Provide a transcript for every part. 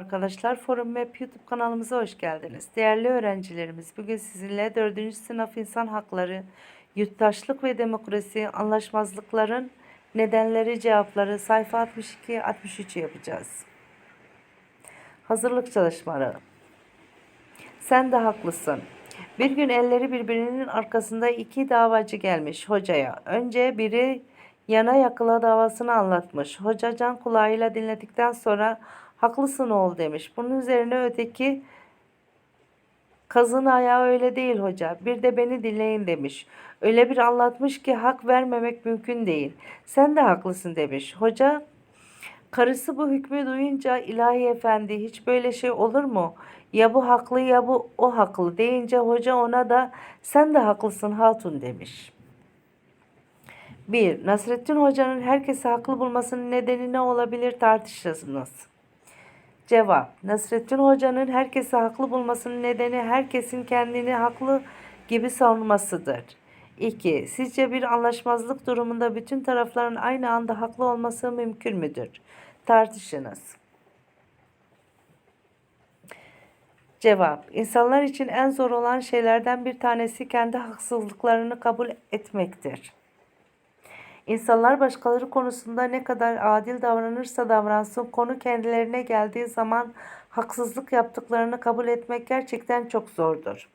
Arkadaşlar Forum Map YouTube kanalımıza hoş geldiniz. Değerli öğrencilerimiz bugün sizinle 4. sınıf insan hakları, yurttaşlık ve demokrasi, anlaşmazlıkların nedenleri, cevapları sayfa 62-63 yapacağız. Hazırlık çalışmaları. Sen de haklısın. Bir gün elleri birbirinin arkasında iki davacı gelmiş hocaya. Önce biri yana yakıla davasını anlatmış. Hoca can kulağıyla dinledikten sonra haklısın oğul demiş. Bunun üzerine öteki kazın ayağı öyle değil hoca. Bir de beni dinleyin demiş. Öyle bir anlatmış ki hak vermemek mümkün değil. Sen de haklısın demiş. Hoca Karısı bu hükmü duyunca ilahi efendi hiç böyle şey olur mu? Ya bu haklı ya bu o haklı deyince hoca ona da sen de haklısın hatun demiş. 1. Nasrettin Hoca'nın herkesi haklı bulmasının nedeni ne olabilir tartışınız. Cevap. Nasrettin Hoca'nın herkesi haklı bulmasının nedeni herkesin kendini haklı gibi savunmasıdır. 2. Sizce bir anlaşmazlık durumunda bütün tarafların aynı anda haklı olması mümkün müdür? Tartışınız. Cevap. İnsanlar için en zor olan şeylerden bir tanesi kendi haksızlıklarını kabul etmektir. İnsanlar başkaları konusunda ne kadar adil davranırsa davransın konu kendilerine geldiği zaman haksızlık yaptıklarını kabul etmek gerçekten çok zordur.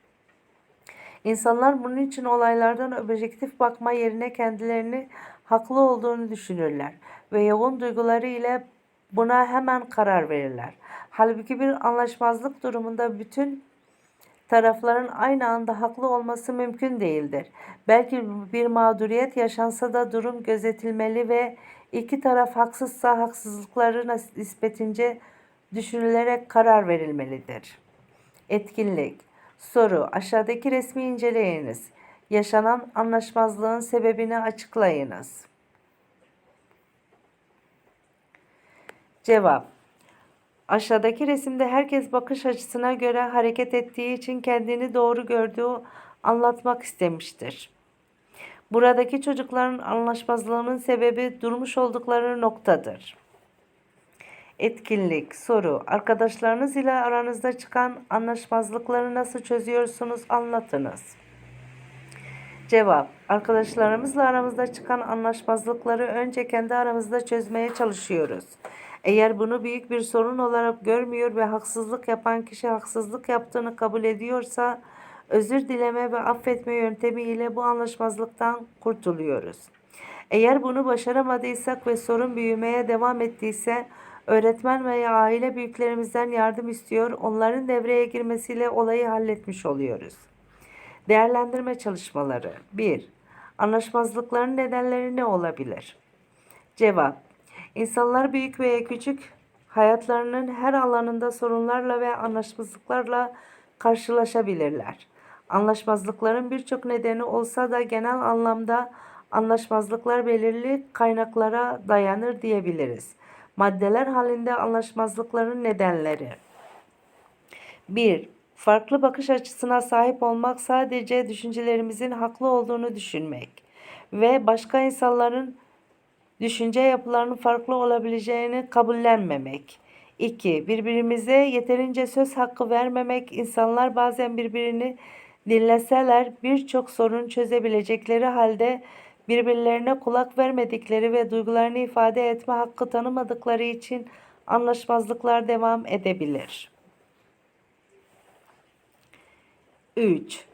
İnsanlar bunun için olaylardan objektif bakma yerine kendilerini haklı olduğunu düşünürler ve yoğun duyguları ile buna hemen karar verirler. Halbuki bir anlaşmazlık durumunda bütün tarafların aynı anda haklı olması mümkün değildir. Belki bir mağduriyet yaşansa da durum gözetilmeli ve iki taraf haksızsa haksızlıkları nispetince düşünülerek karar verilmelidir. Etkinlik Soru Aşağıdaki resmi inceleyiniz. Yaşanan anlaşmazlığın sebebini açıklayınız. Cevap Aşağıdaki resimde herkes bakış açısına göre hareket ettiği için kendini doğru gördüğü anlatmak istemiştir. Buradaki çocukların anlaşmazlığının sebebi durmuş oldukları noktadır. Etkinlik, soru. Arkadaşlarınız ile aranızda çıkan anlaşmazlıkları nasıl çözüyorsunuz? Anlatınız. Cevap. Arkadaşlarımızla aramızda çıkan anlaşmazlıkları önce kendi aramızda çözmeye çalışıyoruz. Eğer bunu büyük bir sorun olarak görmüyor ve haksızlık yapan kişi haksızlık yaptığını kabul ediyorsa özür dileme ve affetme yöntemi ile bu anlaşmazlıktan kurtuluyoruz. Eğer bunu başaramadıysak ve sorun büyümeye devam ettiyse öğretmen veya aile büyüklerimizden yardım istiyor, onların devreye girmesiyle olayı halletmiş oluyoruz. Değerlendirme çalışmaları 1. Anlaşmazlıkların nedenleri ne olabilir? Cevap İnsanlar büyük veya küçük hayatlarının her alanında sorunlarla ve anlaşmazlıklarla karşılaşabilirler. Anlaşmazlıkların birçok nedeni olsa da genel anlamda anlaşmazlıklar belirli kaynaklara dayanır diyebiliriz. Maddeler halinde anlaşmazlıkların nedenleri 1. Farklı bakış açısına sahip olmak sadece düşüncelerimizin haklı olduğunu düşünmek ve başka insanların düşünce yapılarının farklı olabileceğini kabullenmemek. 2. Birbirimize yeterince söz hakkı vermemek. İnsanlar bazen birbirini dinleseler birçok sorun çözebilecekleri halde birbirlerine kulak vermedikleri ve duygularını ifade etme hakkı tanımadıkları için anlaşmazlıklar devam edebilir. 3.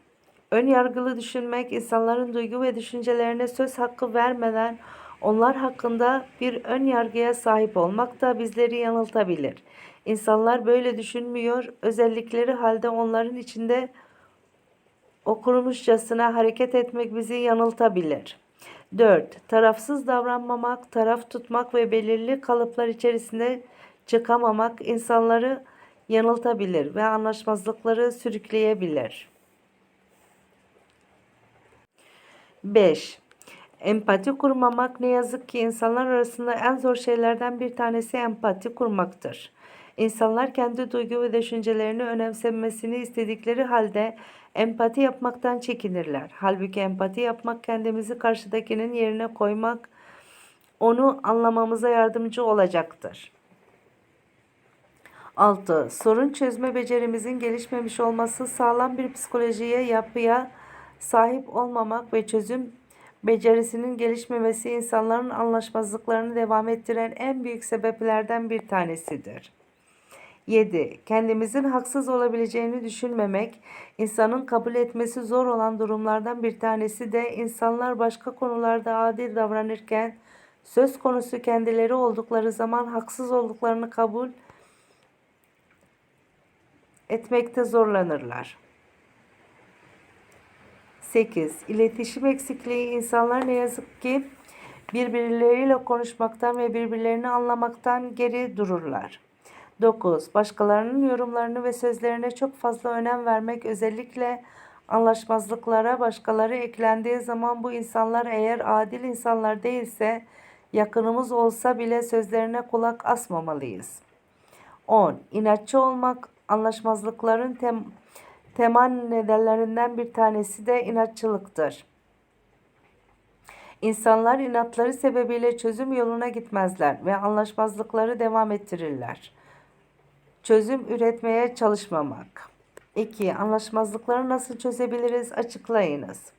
Ön yargılı düşünmek insanların duygu ve düşüncelerine söz hakkı vermeden onlar hakkında bir ön yargıya sahip olmak da bizleri yanıltabilir. İnsanlar böyle düşünmüyor, özellikleri halde onların içinde okurmuşçasına hareket etmek bizi yanıltabilir. 4. Tarafsız davranmamak, taraf tutmak ve belirli kalıplar içerisinde çıkamamak insanları yanıltabilir ve anlaşmazlıkları sürükleyebilir. 5. Empati kurmamak ne yazık ki insanlar arasında en zor şeylerden bir tanesi empati kurmaktır. İnsanlar kendi duygu ve düşüncelerini önemsemesini istedikleri halde empati yapmaktan çekinirler. Halbuki empati yapmak kendimizi karşıdakinin yerine koymak, onu anlamamıza yardımcı olacaktır. 6. Sorun çözme becerimizin gelişmemiş olması, sağlam bir psikolojiye, yapıya sahip olmamak ve çözüm becerisinin gelişmemesi insanların anlaşmazlıklarını devam ettiren en büyük sebeplerden bir tanesidir. 7. Kendimizin haksız olabileceğini düşünmemek, insanın kabul etmesi zor olan durumlardan bir tanesi de insanlar başka konularda adil davranırken söz konusu kendileri oldukları zaman haksız olduklarını kabul etmekte zorlanırlar. 8. İletişim eksikliği insanlar ne yazık ki birbirleriyle konuşmaktan ve birbirlerini anlamaktan geri dururlar. 9. Başkalarının yorumlarını ve sözlerine çok fazla önem vermek özellikle anlaşmazlıklara başkaları eklendiği zaman bu insanlar eğer adil insanlar değilse yakınımız olsa bile sözlerine kulak asmamalıyız. 10. İnatçı olmak anlaşmazlıkların tem temel nedenlerinden bir tanesi de inatçılıktır. İnsanlar inatları sebebiyle çözüm yoluna gitmezler ve anlaşmazlıkları devam ettirirler. Çözüm üretmeye çalışmamak. 2. Anlaşmazlıkları nasıl çözebiliriz? Açıklayınız.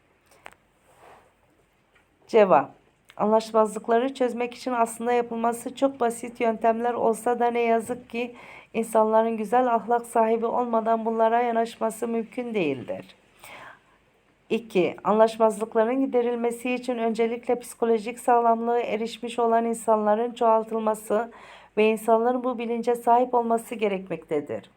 Cevap. Anlaşmazlıkları çözmek için aslında yapılması çok basit yöntemler olsa da ne yazık ki insanların güzel ahlak sahibi olmadan bunlara yanaşması mümkün değildir. 2. Anlaşmazlıkların giderilmesi için öncelikle psikolojik sağlamlığı erişmiş olan insanların çoğaltılması ve insanların bu bilince sahip olması gerekmektedir.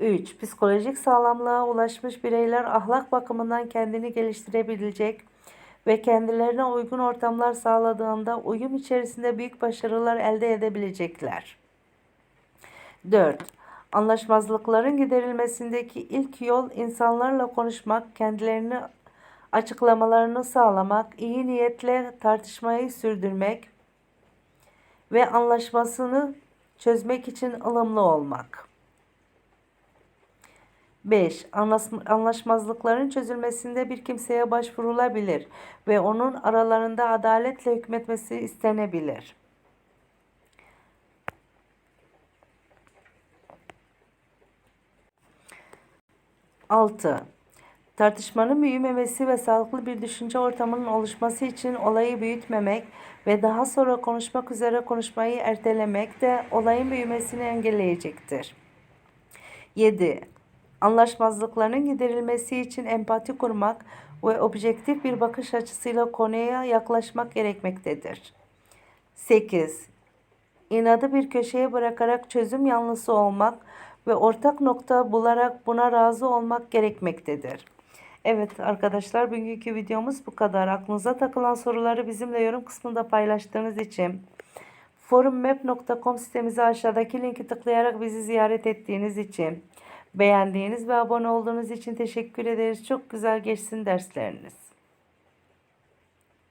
3. Psikolojik sağlamlığa ulaşmış bireyler ahlak bakımından kendini geliştirebilecek ve kendilerine uygun ortamlar sağladığında uyum içerisinde büyük başarılar elde edebilecekler. 4. Anlaşmazlıkların giderilmesindeki ilk yol insanlarla konuşmak, kendilerini açıklamalarını sağlamak, iyi niyetle tartışmayı sürdürmek ve anlaşmasını çözmek için ılımlı olmak. 5. Anlaşmazlıkların çözülmesinde bir kimseye başvurulabilir ve onun aralarında adaletle hükmetmesi istenebilir. Altı. Tartışmanın büyümemesi ve sağlıklı bir düşünce ortamının oluşması için olayı büyütmemek ve daha sonra konuşmak üzere konuşmayı ertelemek de olayın büyümesini engelleyecektir. 7. Anlaşmazlıkların giderilmesi için empati kurmak ve objektif bir bakış açısıyla konuya yaklaşmak gerekmektedir. 8. İnadı bir köşeye bırakarak çözüm yanlısı olmak ve ortak nokta bularak buna razı olmak gerekmektedir. Evet arkadaşlar bugünkü videomuz bu kadar. Aklınıza takılan soruları bizimle yorum kısmında paylaştığınız için forummap.com sitemize aşağıdaki linki tıklayarak bizi ziyaret ettiğiniz için beğendiğiniz ve abone olduğunuz için teşekkür ederiz. Çok güzel geçsin dersleriniz.